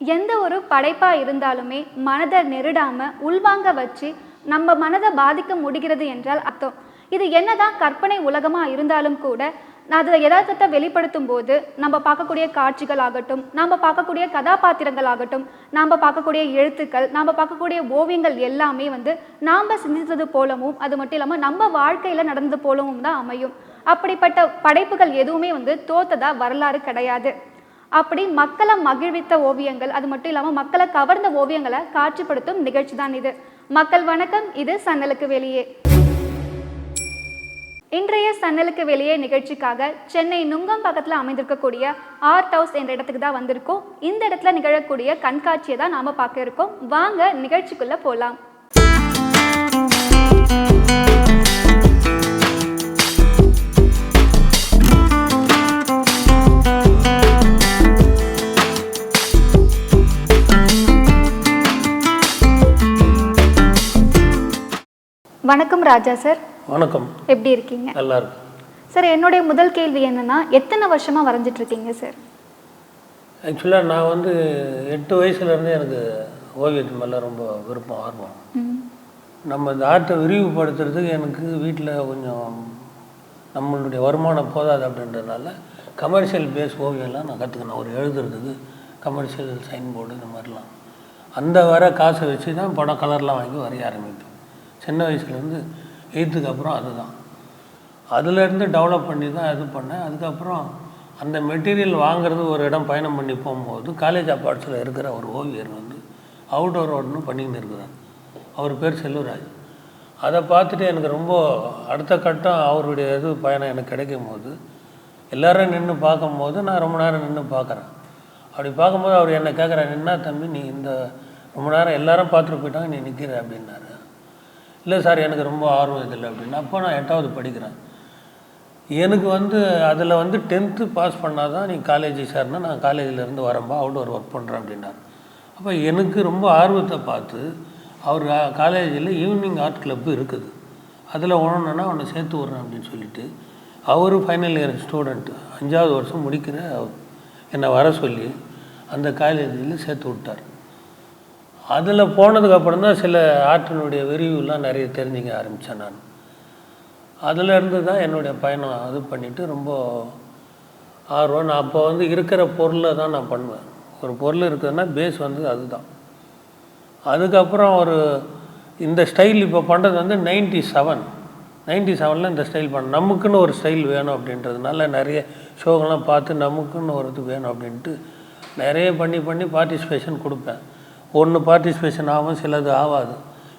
எந்த ஒரு படைப்பாக இருந்தாலுமே மனதை நெருடாமல் உள்வாங்க வச்சு நம்ம மனதை பாதிக்க முடிகிறது என்றால் அர்த்தம். இது என்னதான் கற்பனை உலகமாக இருந்தாலும் கூட அது யதார்த்தத்தை வெளிப்படுத்தும் போது நம்ம பார்க்கக்கூடிய காட்சிகள் ஆகட்டும் நாம் பார்க்கக்கூடிய கதாபாத்திரங்கள் ஆகட்டும் நாம் பார்க்கக்கூடிய எழுத்துக்கள் நாம் பார்க்கக்கூடிய ஓவியங்கள் எல்லாமே வந்து நாம் சிந்தித்தது போலவும் அது மட்டும் இல்லாமல் நம்ம வாழ்க்கையில் நடந்தது போலவும் தான் அமையும். அப்படிப்பட்ட படைப்புகள் எதுவுமே வந்து தோத்ததா வரலாறு கிடையாது. அப்படி மக்களை மகிழ்வித்த ஓவியங்கள் அது மட்டும் இல்லாமல் மக்களை கவர்ந்த ஓவியங்களை காட்சிப்படுத்தும் நிகழ்ச்சி தான் இது. மக்கள் வணக்கம் இது சன்னலுக்கு வெளியே. இன்றைய சன்னலுக்கு வெளியே நிகழ்ச்சிக்காக சென்னை நுங்கம் பக்கத்தில் அமைந்திருக்கக்கூடிய ஆர்ட் ஹவுஸ் என்ற இடத்துக்கு தான் வந்திருக்கோம். இந்த இடத்துல நிகழக்கூடிய கண்காட்சியை தான் நாம பார்க்க இருக்கோம். வாங்க நிகழ்ச்சிக்குள்ள போகலாம் வணக்கம் ராஜா சார். வணக்கம். எப்படி இருக்கீங்க? நல்லா இருக்கு சார் என்னுடைய முதல் கேள்வி என்னன்னா எத்தனை வருஷமா வரைஞ்சிட்டு இருக்கீங்க சார்? ஆக்சுவலாக நான் வந்து எட்டு வயசுலேருந்தே எனக்கு ஓவியத்து மேலே ரொம்ப விருப்பம் ஆர்வம். நம்ம இந்த ஆர்ட்டை விரிவுபடுத்துறதுக்கு எனக்கு வீட்டில் கொஞ்சம் நம்மளுடைய வருமானம் போதாது அப்படின்றதுனால கமர்ஷியல் பேஸ் ஓவியம்லாம் நான் கற்றுக்கினேன் ஒரு எழுதுறதுக்கு கமர்ஷியல் சைன் போர்டு இந்த மாதிரிலாம். அந்த வர காசை வச்சு தான் படம் கலர்லாம் வாங்கி வரைய ஆரம்பித்தேன் சின்ன வயசுலேருந்து எயித்துக்கு அப்புறம் அதுதான். அதுலேருந்து டெவலப் பண்ணி தான் இது பண்ணேன். அதுக்கப்புறம் அந்த மெட்டீரியல் வாங்குறது ஒரு இடம் பயணம் பண்ணி போகும்போது காலேஜ் அப்பார்ட்ஸில் இருக்கிற ஒரு ஓவியர் வந்து அவுட்டோர் ஒன்று பண்ணிக்கிட்டு இருக்கிறார். அவர் பேர் செல்வராஜ் அதை பார்த்துட்டு எனக்கு ரொம்ப அடுத்த கட்டம் அவருடைய இது பயணம் எனக்கு கிடைக்கும் போது எல்லோரும் நின்று பார்க்கும்போது நான் ரொம்ப நேரம் நின்று பார்க்குறேன். அப்படி பார்க்கும்போது அவர் என்னை கேட்குறாரு என்ன தம்பி நீ இந்த ரொம்ப நேரம் எல்லாரும் பார்த்துட்டு போயிட்டாங்க நீ நிற்கிற அப்படின்னாரு. இல்லை சார் எனக்கு ரொம்ப ஆர்வம் இதில் அப்படின்னு அப்போ நான் எட்டாவது படிக்கிறேன். எனக்கு வந்து அதில் வந்து டென்த்து பாஸ் பண்ணால் தான் நீ காலேஜ் சார்னா நான் காலேஜிலேருந்து வரம்பா ஒரு ஒர்க் பண்ணுறேன் அப்படின்னார். அப்போ எனக்கு ரொம்ப ஆர்வத்தை பார்த்து அவர் காலேஜில் ஈவினிங் ஆர்ட் கிளப் இருக்குது. அதில் ஒன்றுன்னா அவனை சேர்த்து விட்றேன் அப்படின்னு சொல்லிட்டு அவர் ஃபைனல் இயர் ஸ்டூடெண்ட்டு அஞ்சாவது வருஷம் முடிக்கிற அவர் என்னை வர சொல்லி அந்த காலேஜில் சேர்த்து விட்டார். அதில் போனதுக்கப்புறம் தான் சில ஆற்றினுடைய விரிவுலாம் நிறைய தெரிஞ்சுக்க ஆரம்பித்தேன் நான். அதிலேருந்து தான் என்னுடைய பயணம் இது பண்ணிவிட்டு ரொம்ப ஆர்வம். நான் அப்போ வந்து இருக்கிற பொருளை தான் நான் பண்ணுவேன். ஒரு பொருள் இருக்குதுன்னா பேஸ் வந்து அதுதான். அதுக்கப்புறம் ஒரு இந்த ஸ்டைல் இப்போ பண்ணுறது வந்து நைன்டி செவன் நைன்டி செவனில் இந்த ஸ்டைல் பண்ண நமக்குன்னு ஒரு ஸ்டைல் வேணும் அப்படின்றதுனால நிறைய ஷோகெல்லாம் பார்த்து நமக்குன்னு ஒரு இது வேணும் அப்படின்ட்டு நிறைய பண்ணி பண்ணி பார்ட்டிசிபேஷன் கொடுப்பேன். ஒன்று பார்ட்டிசிபேஷன் ஆகும் சிலது ஆகாது.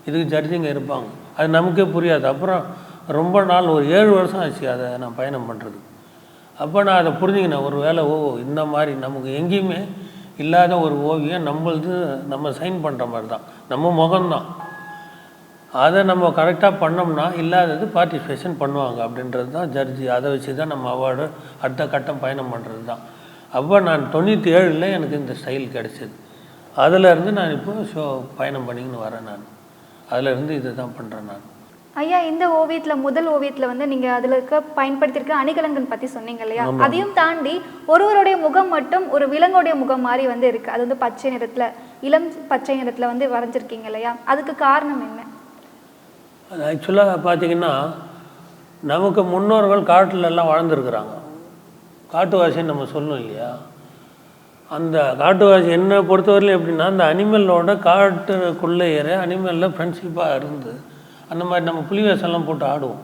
இதுக்கு ஜட்ஜிங்க இருப்பாங்க. அது நமக்கே புரியாது. அப்புறம் ரொம்ப நாள் ஒரு ஏழு வருஷம் ஆச்சு அதை நான் பயணம் பண்ணுறது அப்போ நான் அதை புரிஞ்சுக்கினேன். ஒரு வேளை ஓ இந்த மாதிரி நமக்கு எங்கேயுமே இல்லாத ஒரு ஓவியம் நம்மளது நம்ம சைன் பண்ணுற மாதிரி தான். நம்ம முகம்தான் அதை நம்ம கரெக்டாக பண்ணோம்னா இல்லாதது பார்ட்டிசிபேஷன் பண்ணுவாங்க அப்படின்றது தான் ஜட்ஜி அதை வச்சு தான் நம்ம அவார்டு அடுத்த கட்டம் பயணம் பண்ணுறது தான். அப்போ நான் தொண்ணூற்றி ஏழில் எனக்கு இந்த ஸ்டைல் கிடச்சிது. அதிலேருந்து நான் இப்போ ஷோ பயணம் பண்ணிக்கின்னு வரேன் நான். அதிலேருந்து இதை தான் பண்ணுறேன் நான். ஐயா இந்த ஓவியத்துல முதல் ஓவியத்துல வந்து நீங்க அதுல இருக்க பயன்படுத்தியிருக்க அணிகலன்கள் பத்தி சொன்னீங்க இல்லையா? அதையும் தாண்டி ஒருவருடைய முகம் மட்டும் ஒரு விலங்குடைய முகம் மாதிரி வந்து இருக்கு. அது வந்து பச்சை நிறத்துல இளம் பச்சை நிறத்துல வந்து வரைஞ்சிருக்கீங்க இல்லையா? அதுக்கு காரணம் என்ன? அது ஆக்சுவலாக பார்த்தீங்கன்னா நமக்கு முன்னோர்கள் காட்டுல எல்லாம் வாழ்ந்துருக்குறாங்க. காட்டுவாசின்னு நம்ம சொல்லணும் இல்லையா? அந்த காட்டுவாசி என்னை பொறுத்தவரையிலும் எப்படின்னா அந்த அனிமலோட காட்டுக்குள்ளே ஏற அனிமலில் ஃப்ரெண்ட்ஷிப்பாக இருந்து அந்த மாதிரி நம்ம புலிவேஷம்லாம் போட்டு ஆடுவோம்.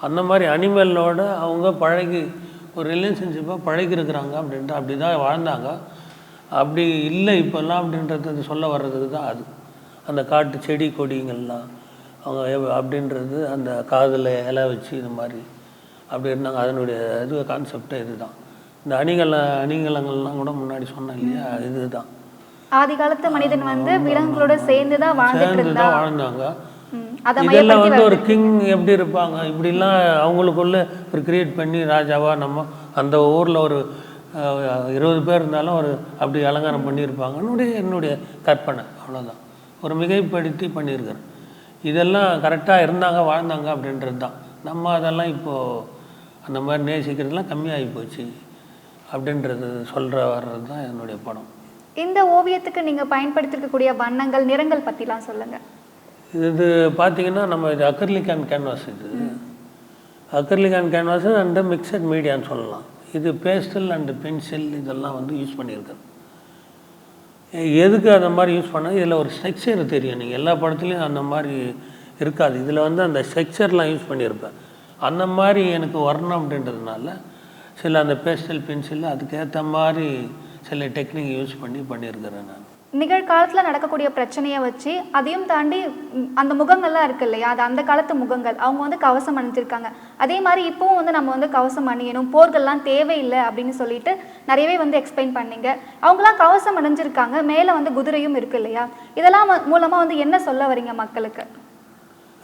அந்த மாதிரி அனிமலோட அவங்க பழகி ஒரு ரிலேஷன்ஷிப்பாக பழகிருக்கிறாங்க அப்படின்ட்டு அப்படி தான் வாழ்ந்தாங்க. அப்படி இல்லை இப்போல்லாம் அப்படின்றது சொல்ல வர்றதுக்கு தான் அது. அந்த காட்டு செடி கொடிங்கள்லாம் அவங்க எவ்- அப்படின்றது அந்த காதில் இலை வச்சு இது மாதிரி அப்படி இருந்தாங்க. அதனுடைய இது கான்செப்டே இதுதான். இந்த அணிகல அணிகலங்கள்லாம் கூட முன்னாடி சொன்னேன் இல்லையா? இதுதான். ஆதி காலத்து மனிதன் வந்து விலங்குகளோட சேர்ந்து தான் வாழ்ந்துட்டு தான் வாழ்ந்தாங்க. இதெல்லாம் வந்து ஒரு கிங் எப்படி இருப்பாங்க? இப்படிலாம் அவங்களுக்குள்ள ஒரு கிரியேட் பண்ணி ராஜாவா நம்ம அந்த ஊரில் ஒரு இருபது பேர் இருந்தாலும் ஒரு அப்படி அலங்காரம் பண்ணியிருப்பாங்க. என்னுடைய என்னுடைய கற்பனை. அவ்வளோதான் ஒரு மிகைப்படுத்தி பண்ணியிருக்கிறேன். இதெல்லாம் கரெக்டாக இருந்தாங்க வாழ்ந்தாங்க அப்படின்றது தான் நம்ம அதெல்லாம் இப்போது அந்த மாதிரி நேசிக்கிறதுலாம் கம்மியாகி போச்சு. அப்படின்றது சொல்கிற வர்றது தான் என்னுடைய படம். இந்த ஓவியத்துக்கு நீங்க பயன்படுத்திருக்கக்கூடிய வண்ணங்கள் நிறங்கள் பத்திலாம் சொல்லுங்க. இது பார்த்தீங்கன்னா நம்ம இது அக்ரலிக் அண்ட் கேன்வாஸ் இது. Acrylic and canvas and mixed மீடியான்னு சொல்லலாம். இது பேஸ்டல் அண்ட் பென்சில் இதெல்லாம் வந்து யூஸ் பண்ணியிருக்கேன். எதுக்கு அந்த மாதிரி யூஸ் பண்ண இதில் ஒரு ஸ்ட்ரக்சர் தெரியும். நீங்கள் எல்லா படத்துலையும் அந்த மாதிரி இருக்காது. இதில் வந்து அந்த ஸ்ட்ரக்சர்லாம் யூஸ் பண்ணியிருப்பேன். அந்த மாதிரி எனக்கு வரணும் அப்படின்றதுனால சில அந்த பேஸ்டல் பென்சில் அதுக்கேற்ற மாதிரி சில டெக்னிக் யூஸ் பண்ணி பண்ணியிருக்கிறேன் நான். நிகழ்காலத்துல நடக்கக்கூடிய பிரச்சனையை வச்சு அதையும் தாண்டி அந்த முகங்கள்லாம் இருக்கு இல்லையா? அது அந்த காலத்து முகங்கள். அவங்க வந்து கவசம் அணிஞ்சிருக்காங்க. அதே மாதிரி இப்போவும் வந்து நம்ம வந்து கவசம் அணியணும். போர்கள்லாம் தேவையில்லை அப்படின்னு சொல்லிட்டு நிறையவே வந்து எக்ஸ்பிளைன் பண்ணீங்க. அவங்களாம் கவசம் அணிஞ்சிருக்காங்க. மேலே வந்து குதிரையும் இருக்கு இல்லையா? இதெல்லாம் வ- மூலமா வந்து என்ன சொல்ல வரீங்க மக்களுக்கு?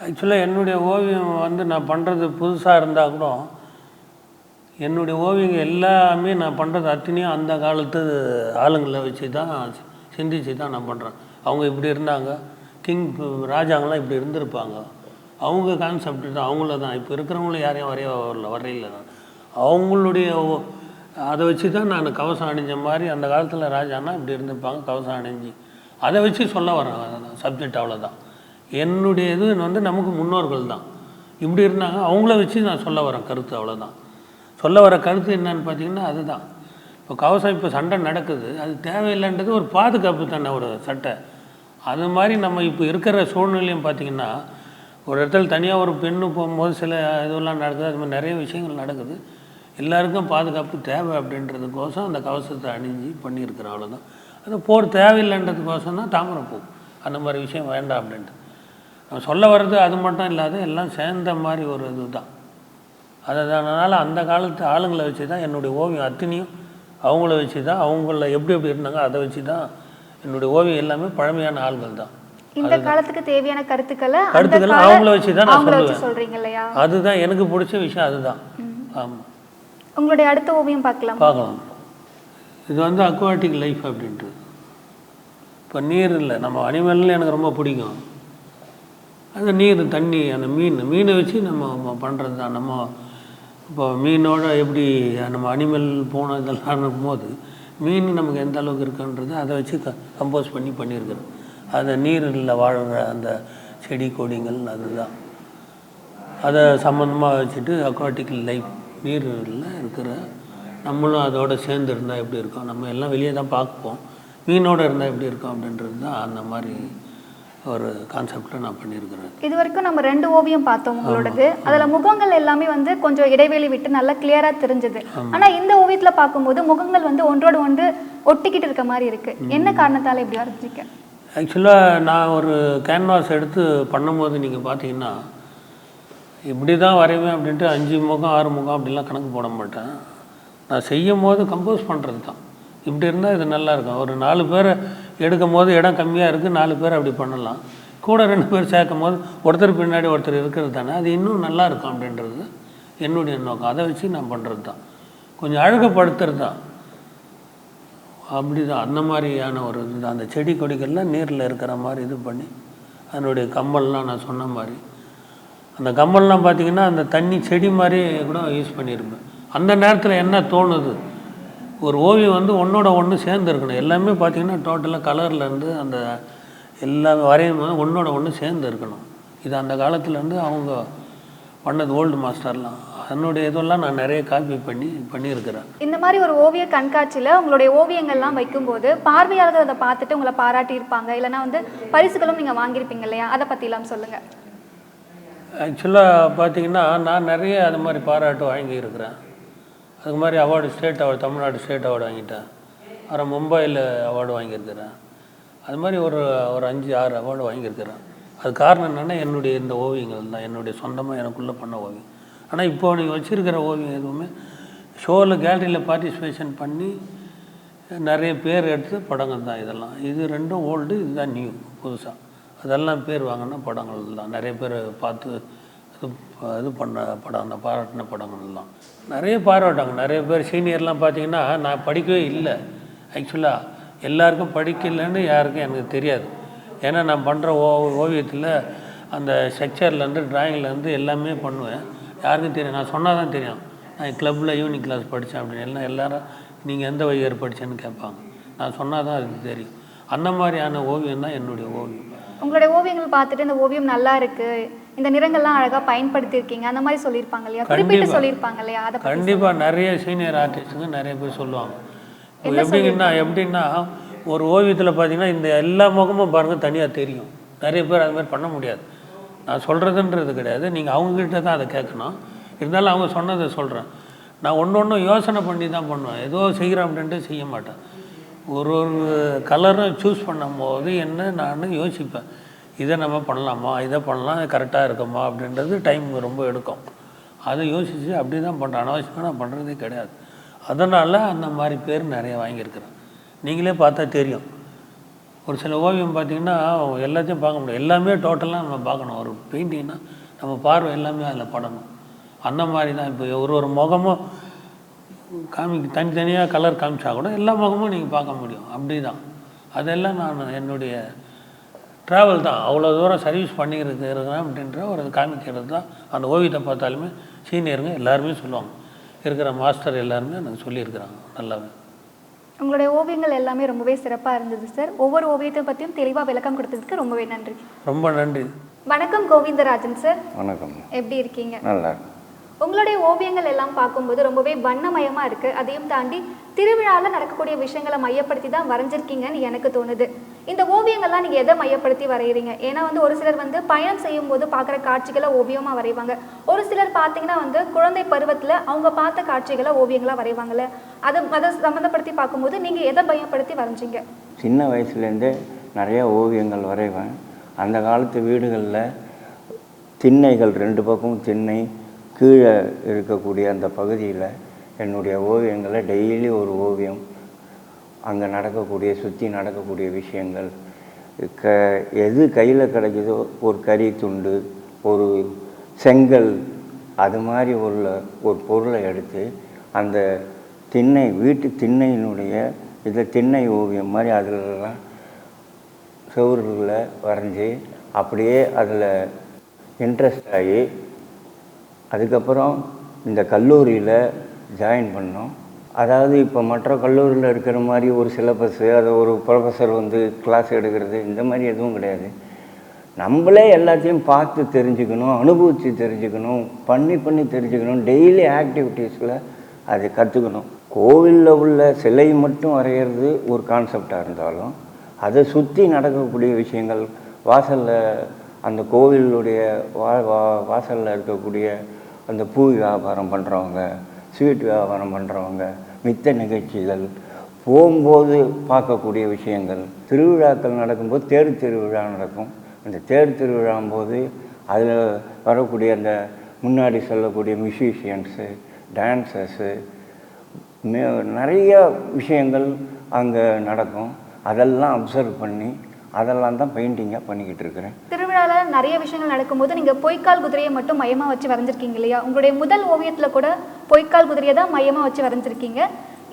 ஆக்சுவலாக என்னுடைய ஓவியம் வந்து நான் பண்ணுறது புதுசாக இருந்தால் கூட என்னுடைய ஓவியங்கள் எல்லாமே நான் பண்ணுறது அத்தனையும் அந்த காலத்து ஆளுங்களை வச்சு தான் சிந்திச்சு தான் நான் பண்ணுறேன் அவங்க இப்படி இருந்தாங்க. கிங் ராஜாங்களாம் இப்படி இருந்திருப்பாங்க. அவங்க கான்செப்ட் தான் அவங்கள தான். இப்போ இருக்கிறவங்களும் யாரையும் வரைய வரல வரையில தான் அவங்களுடைய ஓ- அதை வச்சு தான் நான் கவசம் அணிஞ்ச மாதிரி அந்த காலத்தில் ராஜானா இப்படி இருந்திருப்பாங்க கவசம் அணிஞ்சு. அதை வச்சு சொல்ல வரேன் சப்ஜெக்ட் அவ்வளோதான் என்னுடைய இது வந்து நமக்கு முன்னோர்கள் தான். இப்படி இருந்தாங்க அவங்கள வச்சு நான் சொல்ல வரேன் கருத்து அவ்வளோதான் சொல்ல வர கருத்து என்னன்னு பார்த்தீங்கன்னா அதுதான். இப்போ கவசம் இப்போ சண்டை நடக்குது. அது தேவையில்லைன்றது ஒரு பாதுகாப்பு தானே ஒரு சட்டை. அது மாதிரி நம்ம இப்போ இருக்கிற சூழ்நிலையும் பார்த்தீங்கன்னா ஒரு இடத்துல தனியாக ஒரு பெண்ணு போகும்போது சில இதெல்லாம் நடக்குது. அது மாதிரி நிறைய விஷயங்கள் நடக்குது. எல்லாருக்கும் பாதுகாப்பு தேவை அப்படின்றதுக்கோசம் அந்த கவசத்தை அணிஞ்சு பண்ணியிருக்கிற அவ்வளோதான் அது போர் தேவையில்லைன்றதுக்கோசம் தான் தாமரைப்பூ அந்த மாதிரி விஷயம் வேண்டாம் அப்படின்ட்டு. நம்ம சொல்ல வர்றது அது மட்டும் இல்லாத எல்லாம் சேர்ந்த மாதிரி ஒரு இதுதான். அதனால அந்த காலத்து ஆளுங்களை வச்சு தான் என்னுடைய ஓவியம் அத்தனையும் அவங்கள வச்சு தான் அவங்கள எப்படி எப்படி இருந்தாங்க அதை வச்சு தான் என்னுடைய ஓவியம் எல்லாமே பழமையான ஆள்கள் தான். இந்த காலத்துக்கு தேவையான கருத்துக்களை கருத்துக்களை அவங்கள வச்சு தான் நான் சொல்லுவேன். அதுதான் எனக்கு பிடிச்ச விஷயம் அதுதான். ஆமாம் உங்களுடைய அடுத்த ஓவியம் பார்க்கலாம். பார்க்கலாம். இது வந்து அக்வாட்டிக் லைஃப் அப்படின்ட்டு. இப்போ நீர் இல்லை. நம்ம அனிமல்ல எனக்கு ரொம்ப பிடிக்கும். அது நீர் தண்ணி அந்த மீன். மீனை வச்சு நம்ம பண்ணுறது தான். நம்ம இப்போ மீனோட எப்படி நம்ம அனிமல் போன இதெல்லாம் இருக்கும்போது மீன் நமக்கு எந்த அளவுக்கு இருக்குன்றது அதை வச்சு க கம்போஸ் பண்ணி பண்ணியிருக்கிறோம். அந்த நீரில் வாழ்கிற அந்த செடி கொடிங்கள் அதுதான். அதை சம்மந்தமாக வச்சுட்டு அக்வாட்டிக்கல் லைஃப் நீரில் இருக்கிற நம்மளும் அதோட சேர்ந்து இருந்தால் எப்படி இருக்கும்? நம்ம எல்லாம் வெளியே தான் பார்ப்போம். மீனோடு இருந்தால் எப்படி இருக்கும் அப்படின்றது தான் அந்த மாதிரி ஒரு கான்செப்டில் நான் பண்ணியிருக்கிறேன். இது வரைக்கும் நம்ம ரெண்டு ஓவியம் பார்த்தோம் உங்களோடது. அதுல முகங்கள் எல்லாமே வந்து கொஞ்சம் இடைவெளி விட்டு நல்லா கிளியரா தெரிஞ்சது. ஆனா இந்த ஓவியத்துல பார்க்கும்போது முகங்கள் வந்து ஒன்றோடு ஒன்று ஒட்டிக்கிட்டு இருக்க மாதிரி இருக்கு. என்ன காரணத்தால இப்படி வரைஞ்சிக்க ஆக்சுவலாக நான் ஒரு கேன்வாஸ் எடுத்து பண்ணும்போது நீங்கள் பார்த்தீங்கன்னா இப்படி தான் வரைவேன் அப்படின்ட்டு அஞ்சு முகம் ஆறு முகம் அப்படிலாம் கணக்கு போட மாட்டேன். நான் செய்யும் போது கம்போஸ் பண்ணுறது தான் இப்படி இருந்தால் இது நல்லா இருக்கும். ஒரு நாலு பேரை எடுக்கும் போது இடம் கம்மியாக இருக்குது நாலு பேர் அப்படி பண்ணலாம். கூட ரெண்டு பேர் சேர்க்கும் போது ஒருத்தர் பின்னாடி ஒருத்தர் இருக்கிறது தானே. அது இன்னும் நல்லா இருக்கும் அப்படின்றது என்னுடைய நோக்கம். அதை வச்சு நான் பண்ணுறது தான். கொஞ்சம் அழகுப்படுத்துறது தான். அப்படி தான் அந்த மாதிரியான ஒரு இது அந்த செடி கொடிகள்லாம் நீரில் இருக்கிற மாதிரி இது பண்ணி அதனுடைய கம்மல்லாம் நான் சொன்ன மாதிரி. அந்த கம்மல்லாம் பார்த்திங்கன்னா அந்த தண்ணி செடி மாதிரி கூட யூஸ் பண்ணியிருப்பேன். அந்த நேரத்தில் என்ன தோணுது? ஒரு ஓவியம் வந்து ஒன்றோட ஒன்று சேர்ந்து இருக்கணும் எல்லாமே பார்த்தீங்கன்னா டோட்டலாக கலர்லேருந்து அந்த எல்லாமே வரையும் ஒன்றோட ஒன்று சேர்ந்து இருக்கணும் இது அந்த காலத்துலேருந்து அவங்க பண்ணது ஓல்டு மாஸ்டர்லாம் அதனுடைய இதெல்லாம் நான் நிறைய காப்பி பண்ணி பண்ணியிருக்கிறேன். இந்த மாதிரி ஒரு ஓவிய கண்காட்சியில உங்களுடைய ஓவியங்கள்லாம் வைக்கும்போது பார்வையாளர்கள் அதை பார்த்துட்டு உங்களை பாராட்டி இருப்பாங்க. இல்லைன்னா வந்து பரிசுகளும் நீங்க வாங்கியிருப்பீங்க இல்லையா? அதை பத்திலாம் சொல்லுங்க. ஆக்சுவலாக பார்த்தீங்கன்னா நான் நிறைய அது மாதிரி பாராட்டு வாங்கியிருக்கிறேன். அதுக்கு மாதிரி award state award Tamil Nadu state award வாங்கிட்டேன் அப்புறம் மும்பையில் அவார்டு வாங்கியிருக்கிறேன் அது மாதிரி ஒரு ஒரு அஞ்சு ஆறு அவார்டு வாங்கியிருக்கிறேன் அது காரணம் என்னென்னா என்னுடைய இந்த ஓவியங்கள் தான். என்னுடைய சொந்தமாக எனக்குள்ளே பண்ண ஓவியம். ஆனால் இப்போது நீங்கள் வச்சுருக்கிற ஓவியம் எதுவுமே ஷோவில் கேலரியில் பார்ட்டிசிபேஷன் பண்ணி நிறைய பேர் எடுத்து படங்கள் தான் இதெல்லாம். இது ரெண்டும் ஓல்டு இதுதான் நியூ புதுசாக அதெல்லாம் பேர் வாங்கினா படங்கள் தான். நிறைய பேர் பார்த்து இது இது பண்ண படம் அந்த பாராட்டின படங்கள்லாம் நிறைய பாராட்டாங்க. நிறைய பேர் சீனியர்லாம் பார்த்தீங்கன்னா நான் படிக்கவே இல்லை. ஆக்சுவலாக எல்லாருக்கும் படிக்கலைன்னு யாருக்கும் எனக்கு தெரியாது. ஏன்னா நான் பண்ணுற ஓ ஓவியத்தில் அந்த ஸ்ட்ரக்சர்லேருந்து ட்ராயிங்லேருந்து எல்லாமே பண்ணுவேன். யாருக்கும் தெரியும். நான் சொன்னால் தான் தெரியும். நான் கிளப்பில் ஈவினிங் கிளாஸ் படித்தேன் அப்படின்னு. எல்லாம் எல்லாரும் நீங்கள் எந்த வகையர் படித்தேன்னு கேட்பாங்க. நான் சொன்னால் தான் அதுக்கு தெரியும். அந்த மாதிரியான ஓவியம் தான் என்னுடைய ஓவியம். உங்களுடைய ஓவியங்கள் பார்த்துட்டு இந்த ஓவியம் நல்லா இருக்கு இந்த நிறங்கள்லாம் அழகா பயன்படுத்தியிருக்கீங்க அந்த மாதிரி சொல்லியிருப்பாங்க இல்லையா? குறிப்பிட்டு கண்டிப்பா. சொல்லியிருப்பாங்க இல்லையா? அதை பத்தி கண்டிப்பாக நிறைய சீனியர் ஆர்டிஸ்ட்டுங்க நிறைய பேர் சொல்லுவாங்க. எப்படின்னா எப்படின்னா ஒரு ஓவியத்தில் பார்த்தீங்கன்னா இந்த எல்லா முகமும் பாருங்கள் தனியாக தெரியும். நிறைய பேர் அது மாதிரி பண்ண முடியாது. நான் சொல்கிறதுன்றது கிடையாது. நீங்கள் அவங்கக்கிட்ட தான் அதை கேட்கணும். இருந்தாலும் அவங்க சொன்னதை சொல்கிறேன் நான் ஒன்று ஒன்று யோசனை பண்ணி தான் பண்ணுவேன். ஏதோ செய்கிறேன் அப்படின்ட்டு செய்ய மாட்டேன். ஒரு ஒரு கலரும் சூஸ் பண்ணும்போது என்ன நான் யோசிப்பேன். இதை நம்ம பண்ணலாமா? இதை பண்ணலாம் கரெக்டாக இருக்குமா? அப்படின்றது டைம் ரொம்ப எடுக்கும். அதை யோசித்து அப்படி தான் பண்ணுறேன் அனாவசியமாக நான் பண்ணுறதே கிடையாது. அதனால் அந்த மாதிரி பேர் நிறைய வாங்கியிருக்கிறேன். நீங்களே பார்த்தா தெரியும். ஒரு சில ஓவியம் பார்த்தீங்கன்னா எல்லாத்தையும் பார்க்க முடியும். எல்லாமே டோட்டலாக நம்ம பார்க்கணும். ஒரு பெயிண்டிங்னால் நம்ம பார்வை எல்லாமே அதில் படணும். அந்த மாதிரி தான் இப்போ ஒரு ஒரு முகமும் காமி தனித்தனியாக கலர் காமிச்சா கூட எல்லா முகமும் நீங்கள் பார்க்க முடியும். அப்படி தான் அதெல்லாம் நான் என்னுடைய ட்ராவல் தான். அவ்வளோ தூரம் சர்வீஸ் பண்ணிக்கிறது இருக்கிறேன் அப்படின்ற ஒரு காமிக்கிறது தான். அந்த ஓவியத்தை பார்த்தாலுமே சீனியருங்க எல்லாருமே சொல்லுவாங்க. இருக்கிற மாஸ்டர் எல்லாருமே எனக்கு சொல்லியிருக்கிறாங்க. நல்லாவே. உங்களுடைய ஓவியங்கள் எல்லாமே ரொம்பவே சிறப்பா இருந்தது சார் ஒவ்வொரு ஓவியத்தை பத்தியும் தெளிவா விளக்கம் கொடுத்ததுக்கு ரொம்பவே நன்றி. ரொம்ப நன்றி. வணக்கம் கோவிந்தராஜன் சார் வணக்கம். எப்படி இருக்கீங்க? நல்லா. உங்களுடைய ஓவியங்கள் எல்லாம் பார்க்கும்போது ரொம்பவே வண்ணமயமாக இருக்குது அதையும் தாண்டி திருவிழாவில் நடக்கக்கூடிய விஷயங்களை மையப்படுத்தி தான் வரைஞ்சிருக்கீங்கன்னு எனக்கு தோணுது. இந்த ஓவியங்கள்லாம் நீங்கள் எதை மையப்படுத்தி வரைகிறீங்க ஏன்னா வந்து ஒரு சிலர் வந்து பயணம் செய்யும் போது பார்க்குற காட்சிகளை ஓவியமாக வரைவாங்க ஒரு சிலர் பார்த்தீங்கன்னா வந்து குழந்தை பருவத்தில் அவங்க பார்த்த காட்சிகளை ஓவியங்களாக வரைவாங்கள்ல அதை அதை சம்மந்தப்படுத்தி பார்க்கும்போது நீங்கள் எதை மையப்படுத்தி வரைஞ்சிங்க? சின்ன வயசுலேருந்தே நிறையா ஓவியங்கள் வரைவேன். அந்த காலத்து வீடுகளில் திண்ணைகள் ரெண்டு பக்கமும் திண்ணை கீழே இருக்கக்கூடிய அந்த பகுதியில் என்னுடைய ஓவியங்களை டெய்லி ஒரு ஓவியம் அங்கே நடக்கக்கூடிய சுற்றி நடக்கக்கூடிய விஷயங்கள் க எது கையில் கிடைக்குதோ ஒரு கறி துண்டு ஒரு செங்கல் அது மாதிரி உள்ள ஒரு பொருளை எடுத்து அந்த திண்ணை வீட்டு திண்ணையினுடைய இதை திண்ணை ஓவியம் மாதிரி அதிலெல்லாம் செவர்களில் வரைஞ்சி அப்படியே அதில் இன்ட்ரெஸ்ட் ஆகி அதுக்கப்புறம் இந்த கல்லூரியில் ஜாயின் பண்ணோம். அதாவது இப்போ மற்ற கல்லூரியில் இருக்கிற மாதிரி ஒரு சிலபஸ்ஸு அதை ஒரு ப்ரொஃபஸர் வந்து கிளாஸ் எடுக்கிறது இந்த மாதிரி எதுவும் கிடையாது. நம்மளே எல்லாத்தையும் பார்த்து தெரிஞ்சுக்கணும் அனுபவித்து தெரிஞ்சுக்கணும் பண்ணி பண்ணி தெரிஞ்சுக்கணும் டெய்லி ஆக்டிவிட்டீஸில் அதை கற்றுக்கணும் கோவிலில் உள்ள சிலை மட்டும் வரைகிறது ஒரு கான்செப்டாக இருந்தாலும் அதை சுற்றி நடக்கக்கூடிய விஷயங்கள் வாசலில் அந்த கோவிலுடைய வா வா வாசலில் இருக்கக்கூடிய அந்த பூ வியாபாரம் பண்ணுறவங்க ஸ்வீட் வியாபாரம் பண்ணுறவங்க மித்த நிகழ்ச்சிகள் போகும்போது பார்க்கக்கூடிய விஷயங்கள். திருவிழாக்கள் நடக்கும்போது தேர் திருவிழா நடக்கும். அந்த தேர் திருவிழாம்போது அதில் வரக்கூடிய அந்த முன்னாடி சொல்லக்கூடிய மியூசிஷியன்ஸு டான்சர்ஸு நிறைய விஷயங்கள் அங்கே நடக்கும். அதெல்லாம் அப்சர்வ் பண்ணி அதெல்லாம் தான் பெயிண்டிங்காக பண்ணிக்கிட்டு இருக்கிறேன். நிறைய விஷயங்கள் நடக்கும்போது நீங்கள் பொய்க்கால் குதிரையை மட்டும் மையமாக வச்சு வரைஞ்சிருக்கீங்க இல்லையா? உங்களுடைய முதல் ஓவியத்தில் கூட பொய்க்கால் குதிரையை தான் மையமாக வச்சு வரைஞ்சிருக்கீங்க.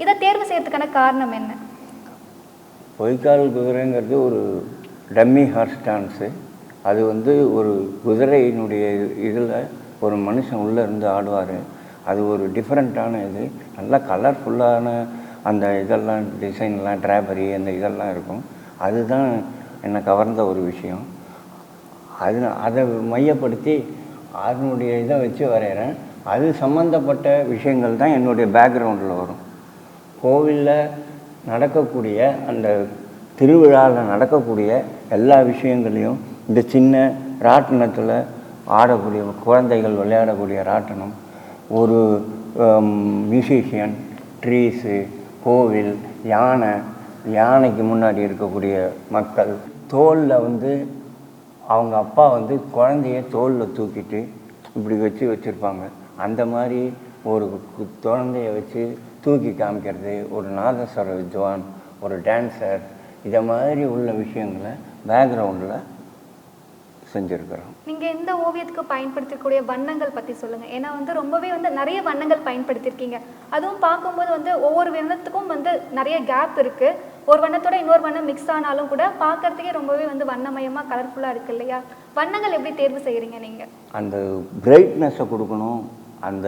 இதை தேர்வு செய்யறதுக்கான காரணம் என்ன? பொய்க்கால் குதிரைங்கிறது ஒரு டம்மி ஹார்ஸ் டான்ஸு. அது வந்து ஒரு குதிரையினுடைய இதில் ஒரு மனுஷன் உள்ளே இருந்து ஆடுவார். அது ஒரு டிஃப்ரெண்ட்டான இது. நல்லா கலர்ஃபுல்லான அந்த இதெல்லாம் டிசைன்லாம் ட்ராபரி அந்த இதெல்லாம் இருக்கும். அதுதான் என்னை கவர்ந்த ஒரு விஷயம். அது அதை மையப்படுத்தி அதனுடைய இதை வச்சு வரைகிறேன். அது சம்மந்தப்பட்ட விஷயங்கள் தான் என்னுடைய பேக்ரவுண்டில் வரும். கோவிலில் நடக்கக்கூடிய அந்த திருவிழாவில் நடக்கக்கூடிய எல்லா விஷயங்களையும் இந்த சின்ன ராட்டினத்தில் ஆடக்கூடிய குழந்தைகள் விளையாடக்கூடிய ராட்டினம் ஒரு மியூசிஷியன் ட்ரீஸு கோவில் யானை யானைக்கு முன்னாடி இருக்கக்கூடிய மக்கள் தோலில் வந்து அவங்க அப்பா வந்து குழந்தைய தோளில் தூக்கிட்டு இப்படி வச்சு வச்சுருப்பாங்க. அந்த மாதிரி ஒரு குழந்தைய வச்சு தூக்கி காமிக்கிறது ஒரு நாதஸ்வர வித்வான் ஒரு டான்சர் இதை மாதிரி உள்ள விஷயங்களை பேக்ரவுண்டில் செஞ்சுருக்கிறோம். நீங்க இந்த ஓவியத்துக்கு பயன்படுத்தக்கூடிய வண்ணங்கள் பத்தி சொல்லுங்க. ஏன்னா வந்து ரொம்பவே வந்து நிறைய வண்ணங்கள் பயன்படுத்தியிருக்கீங்க அதுவும் பார்க்கும்போது வந்து ஒவ்வொரு வண்ணத்துக்கும் வந்து நிறைய கேப் இருக்கு. ஒரு வண்ணத்தோட இன்னொரு வண்ணம் மிக்ஸ் ஆனாலும் கூட பார்க்கறதுக்கே ரொம்பவே வந்து வண்ணமயமா கலர்ஃபுல்லா இருக்கு இல்லையா? வண்ணங்கள் எப்படி தேர்வு செய்யறீங்க நீங்க? அந்த பிரைட்னஸை கொடுக்கணும். அந்த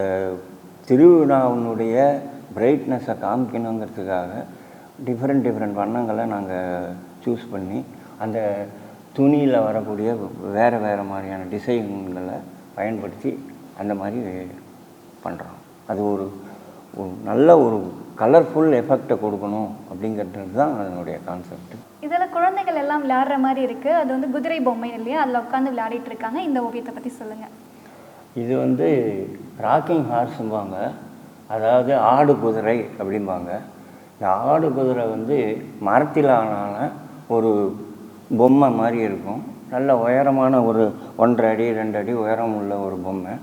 திருவிழாவினுடைய பிரைட்னஸை காமிக்கணுங்கிறதுக்காக டிஃப்ரெண்ட் டிஃப்ரெண்ட் வண்ணங்களை நாங்கள் சூஸ் பண்ணி அந்த துணியில் வரக்கூடிய வேறு வேறு மாதிரியான டிசைன்களை பயன்படுத்தி அந்த மாதிரி பண்ணுறோம் அது ஒரு நல்ல ஒரு கலர்ஃபுல் எஃபெக்டை கொடுக்கணும் அப்படிங்கிறது தான் அதனுடைய கான்செப்ட் இதில் குழந்தைகள் எல்லாம் விளையாடுற மாதிரி இருக்கு. அது வந்து குதிரை பொம்மை இல்லையா? அதில் உட்காந்து விளையாடிட்டு இருக்காங்க. இந்த ஓவியத்தை பற்றி சொல்லுங்க. இது வந்து ராக்கிங் ஹார்ஸும்பாங்க அதாவது ஆடு குதிரை அப்படிம்பாங்க. இந்த ஆடு குதிரை வந்து மரத்தில் ஆன ஒரு பொம்மை மாதிரி இருக்கும். நல்ல உயரமான ஒரு ஒன்றரை அடி ரெண்டு அடி உயரம் உள்ள ஒரு பொம்மை.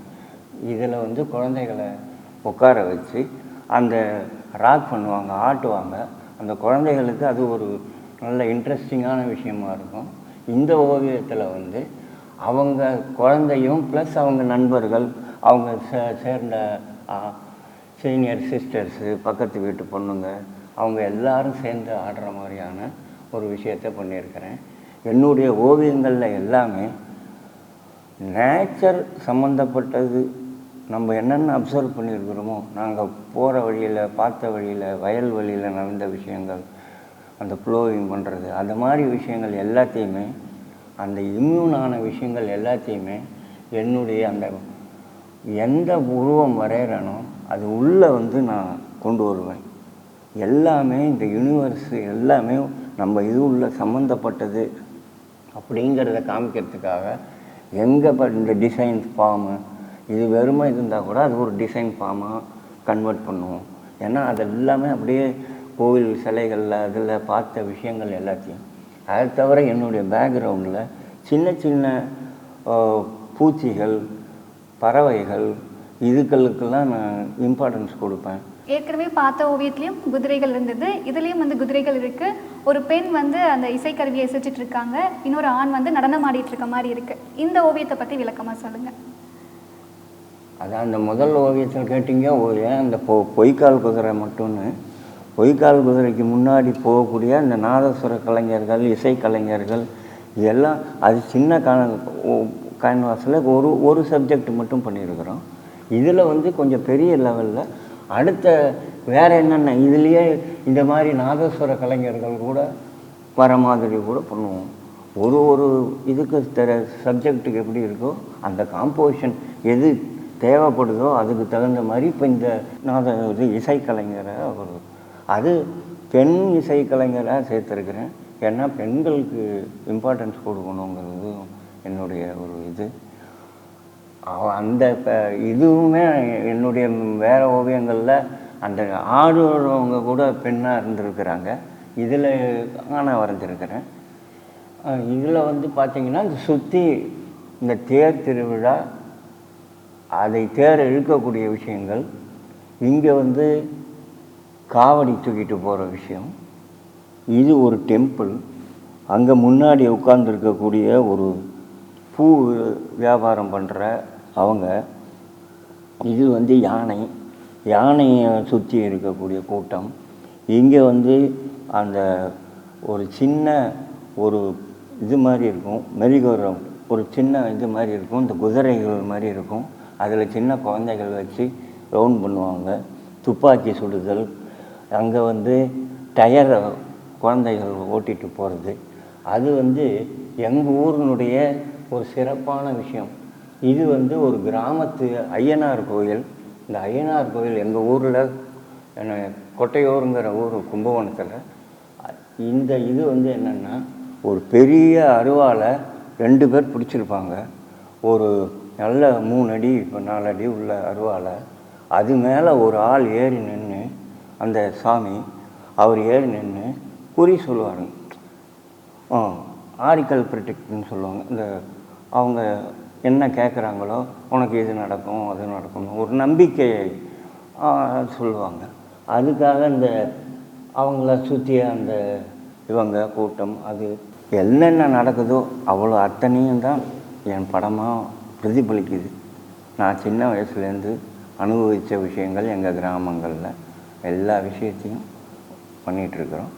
இதில் வந்து குழந்தைகளை உட்கார வச்சு அந்த ராக் பண்ணுவாங்க ஆட்டுவாங்க. அந்த குழந்தைகளுக்கு அது ஒரு நல்ல இன்ட்ரெஸ்டிங்கான விஷயமா இருக்கும். இந்த ஓவியத்தில் வந்து அவங்க குழந்தையும் ப்ளஸ் அவங்க நண்பர்கள் அவங்க சே சேர்ந்த சீனியர் சிஸ்டர்ஸு பக்கத்து வீட்டு பொண்ணுங்க அவங்க எல்லாரும் சேர்ந்து ஆடுற மாதிரியான ஒரு விஷயத்தை பண்ணியிருக்கிறேன். என்னுடைய ஓவியங்களில் எல்லாமே நேச்சர் சம்மந்தப்பட்டது நம்ம என்னென்ன அப்சர்வ் பண்ணியிருக்கிறோமோ நாங்கள் போகிற வழியில் பார்த்த வழியில் வயல் வழியில் நடந்த விஷயங்கள் அந்த ப்ளோவிங் பண்ணுறது அந்த மாதிரி விஷயங்கள் எல்லாத்தையுமே அந்த இம்யூனான விஷயங்கள் எல்லாத்தையுமே என்னுடைய அந்த எந்த உருவம் வரைகிறேனோ அது உள்ளே வந்து நான் கொண்டு வருவேன். எல்லாமே இந்த யூனிவர்ஸ் எல்லாமே நம்ம இது உள்ள சம்மந்தப்பட்டது அப்படிங்கிறத காமிக்கிறதுக்காக எங்கே இப்போ இந்த டிசைன் ஃபார்மு இது வெறுமை இருந்தால் கூட அது ஒரு டிசைன் ஃபார்மாக கன்வெர்ட் பண்ணுவோம். ஏன்னா அது எல்லாமே அப்படியே கோவில் சிலைகளில் அதில் பார்த்த விஷயங்கள் எல்லாத்தையும். அதை தவிர என்னுடைய பேக்ரவுண்டில் சின்ன சின்ன பூச்சிகள் பறவைகள் இதுகளுக்கெல்லாம் நான் இம்பார்ட்டன்ஸ் கொடுப்பேன். ஏற்கனவே பார்த்த ஓவியத்துலேயும் குதிரைகள் இருந்தது. இதுலேயும் வந்து குதிரைகள் இருக்குது ஒரு பெண் வந்து அந்த இசைக்கருவியை இசைச்சிட்டு இருக்காங்க. இன்னொரு ஆண் வந்து நடனம் ஆடிட்டு இருக்க மாதிரி இருக்குது இந்த ஓவியத்தை பற்றி விளக்கமாக சொல்லுங்கள் அதான் அந்த முதல் ஓவியத்தில் கேட்டிங்க ஓ- ஏன் அந்த பொ பொய்க்கால் குதிரை மட்டும்னு. பொய்க்கால் குதிரைக்கு முன்னாடி போகக்கூடிய அந்த நாதஸ்வர கலைஞர்கள் இசைக்கலைஞர்கள் இதெல்லாம் அது சின்ன கேன்வாஸில் ஒரு ஒரு சப்ஜெக்ட் மட்டும் பண்ணியிருக்கிறோம். இதில் வந்து கொஞ்சம் பெரிய லெவலில் அடுத்த வேறு என்னென்ன? இதுலேயே இந்த மாதிரி நாதஸ்வர கலைஞர்கள் கூட வர மாதிரி கூட பண்ணுவோம். ஒரு ஒரு இதுக்கு தர சப்ஜெக்ட்டுக்கு எப்படி இருக்கோ அந்த காம்போசிஷன் எது தேவைப்படுதோ அதுக்கு தகுந்த மாதிரி இப்போ இந்த நாத இது இசைக்கலைஞரை அவர் அது பெண் இசைக்கலைஞராக சேர்த்துருக்கிறேன். ஏன்னா பெண்களுக்கு இம்பார்ட்டன்ஸ் கொடுக்கணுங்கிறது என்னுடைய ஒரு இது. அந்த இதுவுமே என்னுடைய வேறு ஓவியங்களில் அந்த ஆடுறவங்க கூட பெண்ணாக இருந்திருக்கிறாங்க. இதில் நான் வரைஞ்சிருக்கிறேன். இதில் வந்து பார்த்திங்கன்னா இந்த சுற்றி இந்த தேர் திருவிழா அதை தேர் இழுக்கக்கூடிய விஷயங்கள் இங்கே வந்து காவடி தூக்கிட்டு போகிற விஷயம் இது ஒரு டெம்பிள் அங்கே முன்னாடி உட்கார்ந்துருக்கக்கூடிய ஒரு பூ வியாபாரம் பண்ணுற அவங்க இது வந்து யானை. யானையை சுற்றி இருக்கக்கூடிய கூட்டம். இங்கே வந்து அந்த ஒரு சின்ன ஒரு இது மாதிரி இருக்கும் மெரிகோரம். ஒரு சின்ன இது மாதிரி இருக்கும் இந்த குதிரைகள் மாதிரி இருக்கும். அதில் சின்ன குழந்தைகள் வச்சு ரவுண்ட் பண்ணுவாங்க. துப்பாக்கி சுடுதல். அங்கே வந்து டயரை குழந்தைகள் ஓட்டிகிட்டு போகிறது அது வந்து எங்கள் ஊரினுடைய ஒரு சிறப்பான விஷயம். இது வந்து ஒரு கிராமத்து ஐயனார் கோயில். இந்த ஐயனார் கோயில் எங்கள் ஊரில் என்ன கொட்டையூருங்கிற ஊர் கும்பகோணத்தில். இந்த இது வந்து என்னென்னா ஒரு பெரிய அருவாவில் ரெண்டு பேர் பிடிச்சிருப்பாங்க. ஒரு நல்ல மூணு அடி இப்போ நாலு அடி உள்ள அருவாவில் அது மேலே ஒரு ஆள் ஏறி நின்று அந்த சாமி அவர் ஏறி நின்று குறி சொல்லுவாருங்க ஆரிக்கல் ப்ரிடிக்ட்னு சொல்லுவாங்க. இந்த அவங்க என்ன கேட்குறாங்களோ உனக்கு இது நடக்கும் அது நடக்கும். ஒரு நம்பிக்கையை சொல்லுவாங்க. அதுக்காக இந்த அவங்கள சுற்றி அந்த இவங்க கூட்டம் அது என்னென்ன நடக்குதோ அவ்வளோ அத்தனையும் தான் என் படமாக பிரதிபலிக்குது. நான் சின்ன வயசுலேருந்து அனுபவித்த விஷயங்கள் எங்கள் கிராமங்களில் எல்லா விஷயத்தையும் பண்ணிகிட்ருக்குறோம்.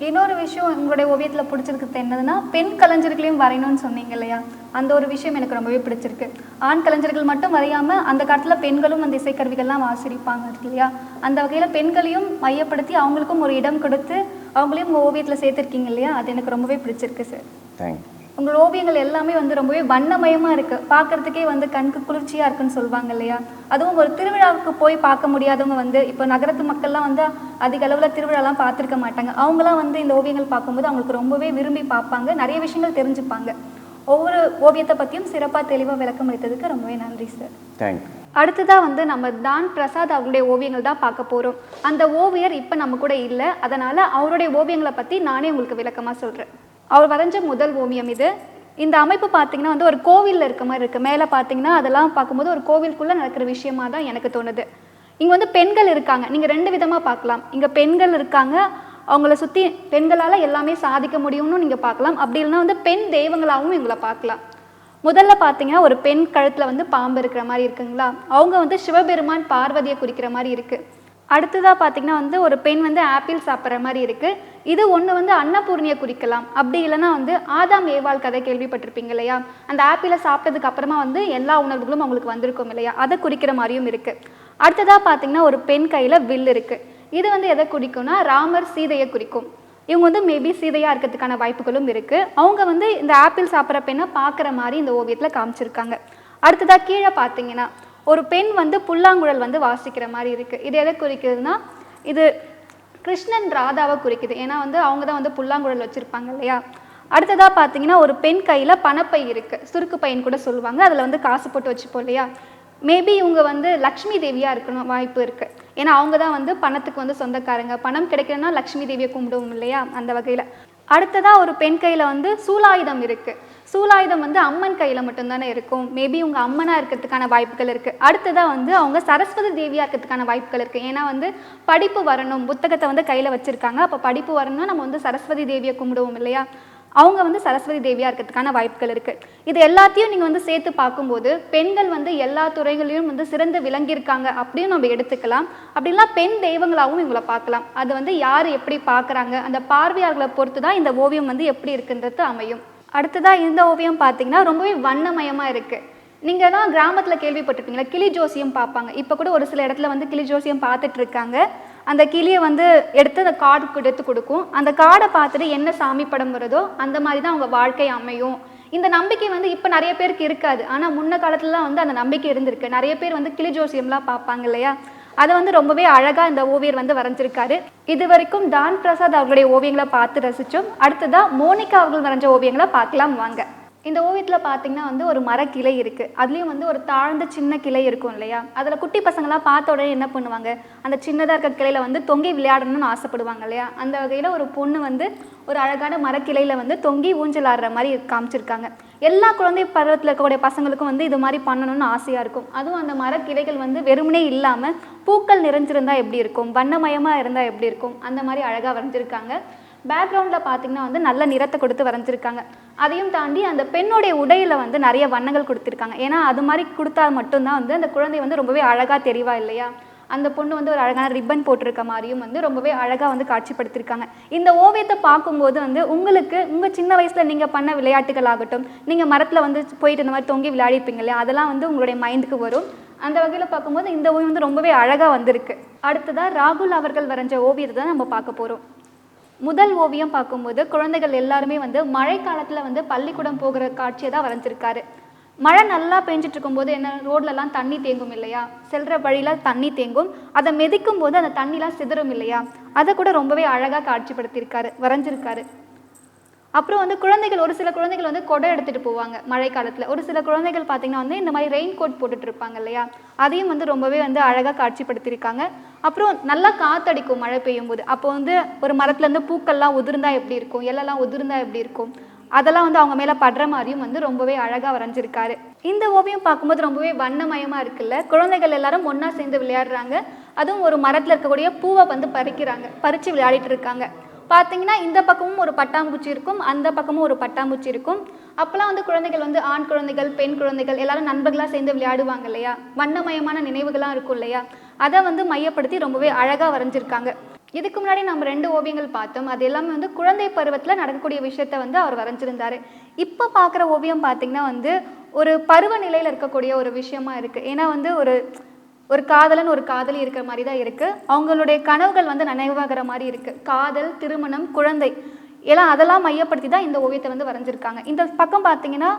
இன்னொரு விஷயம் உங்களுடைய ஓவியத்தில் பிடிச்சிருக்கிறது என்னதுன்னா பெண் கலைஞர்களையும் வரையணும்னு சொன்னீங்க இல்லையா? அந்த ஒரு விஷயம் எனக்கு ரொம்பவே பிடிச்சிருக்கு. ஆண் கலைஞர்கள் மட்டும் வரையாமல் அந்த காலத்தில் பெண்களும் அந்த இசைக்கருவிகள்லாம் வாசிப்பாங்க இருக்கு இல்லையா? அந்த வகையில் பெண்களையும் மையப்படுத்தி அவங்களுக்கும் ஒரு இடம் கொடுத்து அவங்களையும் உங்கள் ஓவியத்தில் சேர்த்துருக்கீங்க இல்லையா? அது எனக்கு ரொம்பவே பிடிச்சிருக்கு சார் தேங்க்யூ உங்கள் ஓவியங்கள் எல்லாமே வந்து ரொம்பவே வண்ணமயமா இருக்கு. பார்க்கறதுக்கே வந்து கண்ணுக்கு குளிர்ச்சியா இருக்குன்னு சொல்லுவாங்க இல்லையா? அதுவும் ஒரு திருவிழாவுக்கு போய் பார்க்க முடியாதவங்க வந்து இப்போ நகரத்து மக்கள்லாம் வந்து அதிக அளவுல திருவிழாலாம் பார்த்துருக்க மாட்டாங்க. அவங்களாம் வந்து இந்த ஓவியங்கள் பார்க்கும்போது அவங்களுக்கு ரொம்பவே விரும்பி பார்ப்பாங்க. நிறைய விஷயங்கள் தெரிஞ்சுப்பாங்க. ஒவ்வொரு ஓவியத்தை பத்தியும் சிறப்பா தெளிவா விளக்கம் அளித்ததுக்கு ரொம்பவே நன்றி சார் தேங்க்யூ அடுத்ததா வந்து நம்ம தான் பிரசாத் அவருடைய ஓவியங்கள் தான் பார்க்க போறோம். அந்த ஓவியர் இப்போ நம்ம கூட இல்லை. அதனால அவருடைய ஓவியங்களை பத்தி நானே உங்களுக்கு விளக்கமா சொல்றேன். அவர் வரைஞ்ச முதல் ஓவியம் இது. இந்த அமைப்பு பார்த்தீங்கன்னா வந்து ஒரு கோவிலில் இருக்க மாதிரி இருக்கு. மேலே பார்த்தீங்கன்னா அதெல்லாம் பார்க்கும்போது ஒரு கோவிலுக்குள்ளே நடக்கிற விஷயமா தான் எனக்கு தோணுது. இங்கே வந்து பெண்கள் இருக்காங்க. நீங்கள் ரெண்டு விதமாக பார்க்கலாம். இங்கே பெண்கள் இருக்காங்க. அவங்கள சுற்றி பெண்களால் எல்லாமே சாதிக்க முடியும்னு நீங்கள் பார்க்கலாம். அப்படி இல்லைன்னா வந்து பெண் தெய்வங்களாகவும் இவங்களை பார்க்கலாம். முதல்ல பார்த்தீங்கன்னா ஒரு பெண் கழுத்தில் வந்து பாம்பு இருக்கிற மாதிரி இருக்குங்களா? அவங்க வந்து சிவபெருமான் பார்வதியை குறிக்கிற மாதிரி இருக்குது அடுத்ததாக பார்த்தீங்கன்னா வந்து ஒரு பெண் வந்து ஆப்பிள் சாப்பிட்ற மாதிரி இருக்குது இது ஒன்று வந்து அன்னபூர்ணியை குறிக்கலாம். அப்படி இல்லைன்னா வந்து ஆதாம் ஏவாள் கதை கேள்விப்பட்டிருப்பீங்க இல்லையா? அந்த ஆப்பிளை சாப்பிட்டதுக்கு அப்புறமா வந்து எல்லா உணர்வுகளும் அவங்களுக்கு வந்திருக்கும் இல்லையா? அதை குறிக்கிற மாதிரியும் இருக்குது அடுத்ததாக பார்த்தீங்கன்னா ஒரு பெண் கையில் வில் இருக்குது இது வந்து எதை குறிக்கும்னா ராமர் சீதையை குறிக்கும். இவங்க வந்து மேபி சீதையாக இருக்கிறதுக்கான வாய்ப்புகளும் இருக்குது அவங்க வந்து இந்த ஆப்பிள் சாப்பிட்ற பெண்ணை பார்க்குற மாதிரி இந்த ஓவியத்தில் காமிச்சிருக்காங்க. அடுத்ததாக கீழே பார்த்தீங்கன்னா ஒரு பெண் வந்து புல்லாங்குழல் வந்து வாசிக்கிற மாதிரி இருக்கு. இது எதை குறிக்குதுன்னா இது கிருஷ்ணன் ராதாவை குறிக்குது. ஏன்னா வந்து அவங்க தான் வந்து புல்லாங்குழல் வச்சிருப்பாங்க இல்லையா? அடுத்ததாக பார்த்தீங்கன்னா ஒரு பெண் கையில் பணப்பை இருக்குது சுருக்கு பையன் கூட சொல்லுவாங்க. அதில் வந்து காசு போட்டு வச்சுப்போம் இல்லையா? மேபி இவங்க வந்து லக்ஷ்மி தேவியாக இருக்கணும் வாய்ப்பு இருக்குது ஏன்னா அவங்க தான் வந்து பணத்துக்கு வந்து சொந்தக்காரங்க. பணம் கிடைக்கணும்னா லக்ஷ்மி தேவியை கும்பிடுவோம் இல்லையா? அந்த வகையில். அடுத்ததாக ஒரு பெண் கையில் வந்து சூலாயுதம் இருக்குது சூலாயுதம் வந்து அம்மன் கையில் மட்டும்தானே இருக்கும். மேபி உங்க அம்மனா இருக்கிறதுக்கான வாய்ப்புகள் இருக்கு. அடுத்ததாக வந்து அவங்க சரஸ்வதி தேவியா இருக்கிறதுக்கான வாய்ப்புகள் இருக்கு. ஏன்னா வந்து படிப்பு வரணும். புத்தகத்தை வந்து கையில் வச்சிருக்காங்க. அப்போ படிப்பு வரணும்னா நம்ம வந்து சரஸ்வதி தேவியை கும்பிடுவோம் இல்லையா? அவங்க வந்து சரஸ்வதி தேவியா இருக்கிறதுக்கான வாய்ப்புகள் இருக்கு. இது எல்லாத்தையும் நீங்க வந்து சேர்த்து பார்க்கும்போது பெண்கள் வந்து எல்லா துறைகளிலும் வந்து சிறந்து விளங்கியிருக்காங்க அப்படின்னு நம்ம எடுத்துக்கலாம். அப்படின்னா பெண் தெய்வங்களாகவும் இவங்களை பார்க்கலாம். அது வந்து யார் எப்படி பார்க்குறாங்க? அந்த பார்வையாளர்களை பொறுத்து தான் இந்த ஓவியம் வந்து எப்படி இருக்குன்றது அமையும். அடுத்ததாக இந்த ஓவியம் பார்த்தீங்கன்னா ரொம்பவே வண்ணமயமாக இருக்குது நீங்கள் தான் கிராமத்தில் கேள்விப்பட்டிருப்பீங்களா? கிளி ஜோசியம் பார்ப்பாங்க. இப்போ கூட ஒரு சில இடத்துல வந்து கிளி ஜோசியம் பார்த்துட்டு இருக்காங்க. அந்த கிளியை வந்து எடுத்து அந்த கார்டு எடுத்து கொடுக்கும். அந்த கார்டை பார்த்துட்டு என்ன சாமி படம் வருதோ அந்த மாதிரி தான் அவங்க வாழ்க்கை அமையும். இந்த நம்பிக்கை வந்து இப்போ நிறைய பேருக்கு இருக்காது. ஆனால் முன்ன காலத்துலலாம் வந்து அந்த நம்பிக்கை இருந்திருக்கு. நிறைய பேர் வந்து கிளி ஜோசியம்லாம் பார்ப்பாங்க இல்லையா? அதை வந்து ரொம்பவே அழகாக இந்த ஓவியர் வந்து வரைஞ்சிருக்காரு. இது வரைக்கும் தான் பிரசாத் அவர்களுடைய ஓவியங்களை பார்த்து ரசித்தோம் அடுத்ததா மோனிகா அவர்கள் வரைஞ்ச ஓவியங்களை பார்க்கலாம் வாங்க. இந்த ஓவியத்தில் பார்த்தீங்கன்னா வந்து ஒரு மரக்கிளை இருக்குது அதுலேயும் வந்து ஒரு தாழ்ந்த சின்ன கிளை இருக்கும் இல்லையா? அதில் குட்டி பசங்களாம் பார்த்த உடனே என்ன பண்ணுவாங்க? அந்த சின்னதாக இருக்க கிளையில வந்து தொங்கி விளையாடணும்னு ஆசைப்படுவாங்க இல்லையா? அந்த வகையில் ஒரு பொண்ணு வந்து ஒரு அழகான மரக்கிளையில் வந்து தொங்கி ஊஞ்சல் ஆடுற மாதிரி காமிச்சிருக்காங்க. எல்லா குழந்தை பருவத்தில் இருக்கக்கூடிய பசங்களுக்கும் வந்து இது மாதிரி பண்ணணும்னு ஆசையாக இருக்கும். அதுவும் அந்த மரக்கிளைகள் வந்து வெறுமனே இல்லாமல் பூக்கள் நிறைஞ்சிருந்தா எப்படி இருக்கும்? வண்ணமயமாக இருந்தால் எப்படி இருக்கும்? அந்த மாதிரி அழகாக வரைஞ்சிருக்காங்க. பேக்ரவுண்டில் பார்த்தீங்கன்னா வந்து நல்ல நிறத்தை கொடுத்து வரைஞ்சிருக்காங்க. அதையும் தாண்டி அந்த பெண்ணுடைய உடையில் வந்து நிறைய வண்ணங்கள் கொடுத்துருக்காங்க. ஏன்னா அது மாதிரி கொடுத்தா மட்டும்தான் வந்து அந்த குழந்தை வந்து ரொம்பவே அழகாக தெரிவா இல்லையா? அந்த பொண்ணு வந்து ஒரு அழகான ரிப்பன் போட்டிருக்க மாதிரியும் வந்து ரொம்பவே அழகாக வந்து காட்சிப்படுத்திருக்காங்க. இந்த ஓவியத்தை பார்க்கும்போது வந்து உங்களுக்கு உங்கள் சின்ன வயசில் நீங்கள் பண்ண விளையாட்டுகள் ஆகட்டும் நீங்கள் மரத்தில் வந்து போயிட்டு இந்த மாதிரி தொங்கி விளையாடிருப்பீங்க இல்லையா? அதெல்லாம் வந்து உங்களுடைய மைண்டுக்கு வரும். அந்த வகையில் பார்க்கும்போது இந்த ஓவியம் வந்து ரொம்பவே அழகாக வந்திருக்கு. அடுத்ததாக ராகுல் அவர்கள் வரைஞ்ச ஓவியத்தை தான் நம்ம பார்க்க போகிறோம் முதல் ஓவியம் பார்க்கும்போது குழந்தைகள் எல்லாருமே வந்து மழை காலத்தில் வந்து பள்ளிக்கூடம் போகிற காட்சியை தான் வரைஞ்சிருக்காரு. மழை நல்லா பெஞ்சிட்டு இருக்கும்போது என்ன ரோட்லலாம் தண்ணி தேங்கும் இல்லையா? செல்ற வழியில தண்ணி தேங்கும். அதை மிதிக்கும் போது அந்த தண்ணிலாம் சிதறும் இல்லையா? அதை கூட ரொம்பவே அழகாக காட்சிப்படுத்தியிருக்காரு வரைஞ்சிருக்காரு. அப்புறம் வந்து குழந்தைகள் ஒரு சில குழந்தைகள் வந்து கொடை எடுத்துகிட்டு போவாங்க மழை காலத்தில் ஒரு சில குழந்தைகள் பார்த்திங்கன்னா வந்து இந்த மாதிரி ரெயின் கோட் போட்டுட்டு இருப்பாங்க இல்லையா? அதையும் வந்து ரொம்பவே வந்து அழகாக காட்சிப்படுத்தியிருக்காங்க. அப்புறம் நல்லா காத்தடிக்கும் மழை பெய்யும் போது அப்போ வந்து ஒரு மரத்துலேருந்து பூக்கள்லாம் உதிர்ந்தா எப்படி இருக்கும்? இலைலாம் உதிர்ந்தா எப்படி இருக்கும்? அதெல்லாம் வந்து அவங்க மேலே படுற மாதிரியும் வந்து ரொம்பவே அழகாக வரைஞ்சிருக்காரு. இந்த ஓவியம் பார்க்கும்போது ரொம்பவே வண்ணமயமாக இருக்குல்ல? குழந்தைகள் எல்லாரும் ஒன்றா சேர்ந்து விளையாடுறாங்க. அதுவும் ஒரு மரத்தில் இருக்கக்கூடிய பூவை வந்து பறிக்கிறாங்க. பறித்து விளையாடிட்டு இருக்காங்க. பார்த்தீங்கன்னா இந்த பக்கமும் ஒரு பட்டாம்பூச்சி இருக்கும் அந்த பக்கமும் ஒரு பட்டாம்பூச்சி இருக்கும். அப்போல்லாம் வந்து குழந்தைகள் வந்து ஆண் குழந்தைகள் பெண் குழந்தைகள் எல்லாரும் நண்பர்களாக சேர்ந்து விளையாடுவாங்க இல்லையா? வண்ணமயமான நினைவுகள்லாம் இருக்கும் இல்லையா? அதை வந்து மையப்படுத்தி ரொம்பவே அழகாக வரைஞ்சிருக்காங்க. இதுக்கு முன்னாடி நம்ம ரெண்டு ஓவியங்கள் பார்த்தோம். அது எல்லாமே வந்து குழந்தை பருவத்தில் நடக்கக்கூடிய விஷயத்த வந்து அவர் வரைஞ்சிருந்தார். இப்போ பார்க்குற ஓவியம் பார்த்திங்கன்னா வந்து ஒரு பருவநிலையில் இருக்கக்கூடிய ஒரு விஷயமா இருக்குது ஏன்னா வந்து ஒரு ஒரு காதலன் ஒரு காதலி இருக்கிற மாதிரி தான் இருக்குது அவங்களுடைய கனவுகள் வந்து நினைவாகிற மாதிரி இருக்குது காதல் திருமணம் குழந்தை எல்லாம் அதெல்லாம் மையப்படுத்தி தான் இந்த ஓவியத்தை வந்து வரைஞ்சிருக்காங்க. இந்த பக்கம் பார்த்தீங்கன்னா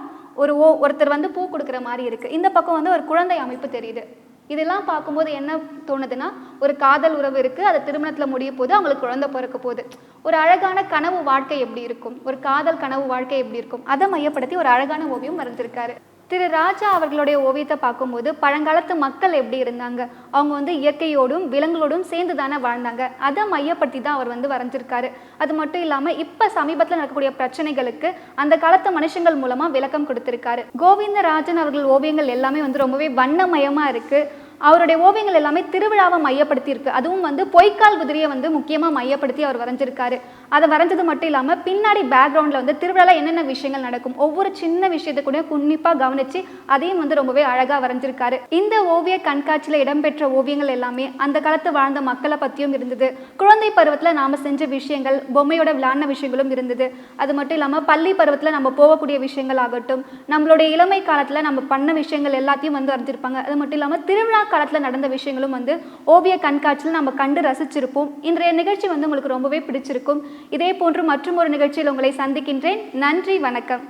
ஒரு ஓ ஒருத்தர் வந்து பூ கொடுக்குற மாதிரி இருக்குது இந்த பக்கம் வந்து ஒரு குழந்தை அமைப்பு தெரியுது. இதெல்லாம் பார்க்கும்போது என்ன தோணுதுன்னா ஒரு காதல் உறவு இருக்குது அது திருமணத்தில் முடிய போது அவங்களுக்கு குழந்தை பிறக்க போகுது. ஒரு அழகான கனவு வாழ்க்கை எப்படி இருக்கும்? ஒரு காதல் கனவு வாழ்க்கை எப்படி இருக்கும்? அதை மையப்படுத்தி ஒரு அழகான ஓவியம் வரைஞ்சிருக்காரு. திரு ராஜா அவர்களுடைய ஓவியத்தை பார்க்கும்போது பழங்காலத்து மக்கள் எப்படி இருந்தாங்க? அவங்க வந்து இயற்கையோடும் விலங்குகளோடும் சேர்ந்து தானே வாழ்ந்தாங்க. அதை மையப்படுத்தி தான் அவர் வந்து வரைஞ்சிருக்காரு. அது மட்டும் இல்லாமல் இப்போ சமீபத்தில் நடக்கக்கூடிய பிரச்சனைகளுக்கு அந்த காலத்து மனுஷங்கள் மூலமாக விளக்கம் கொடுத்துருக்காரு. கோவிந்தராஜன் அவர்கள் ஓவியங்கள் எல்லாமே வந்து ரொம்பவே வண்ணமயமாக இருக்குது அவருடைய ஓவியங்கள் எல்லாமே திருவிழாவை மையப்படுத்தி இருக்கு அதுவும் வந்து பொய்க்கால் குதிரையை வந்து முக்கியமாக மையப்படுத்தி அவர் வரைஞ்சிருக்காரு. அதை வரைஞ்சது மட்டும் இல்லாமல் பின்னாடி பேக்ரவுண்டில் வந்து திருவிழாவில் என்னென்ன விஷயங்கள் நடக்கும் ஒவ்வொரு சின்ன விஷயத்தை கூட உன்னிப்பாக கவனித்து அதையும் வந்து ரொம்பவே அழகாக வரைஞ்சிருக்காரு. இந்த ஓவிய கண்காட்சியில் இடம்பெற்ற ஓவியங்கள் எல்லாமே அந்த காலத்து வாழ்ந்த மக்களை பற்றியும் இருந்தது. குழந்தை பருவத்தில் நாம் செஞ்ச விஷயங்கள் பொம்மையோட விளையாடின விஷயங்களும் இருந்தது. அது மட்டும் இல்லாமல் பள்ளி பருவத்தில் நம்ம போகக்கூடிய விஷயங்கள் ஆகட்டும் நம்மளுடைய இளமை காலத்தில் நம்ம பண்ண விஷயங்கள் எல்லாத்தையும் வந்து வரைஞ்சிருப்பாங்க. அது மட்டும் இல்லாமல் திருவிழா காலத்தில் நடந்த விஷயங்களும் வந்து ஓவிய கண்காட்சியில் நம்ம கண்டு ரசிச்சிருப்போம். இன்றைய நிகழ்ச்சி வந்து உங்களுக்கு ரொம்பவே பிடிச்சிருக்கும். இதே போன்று மற்றும் ஒரு நிகழ்ச்சியில் உங்களை சந்திக்கின்றேன். நன்றி வணக்கம்.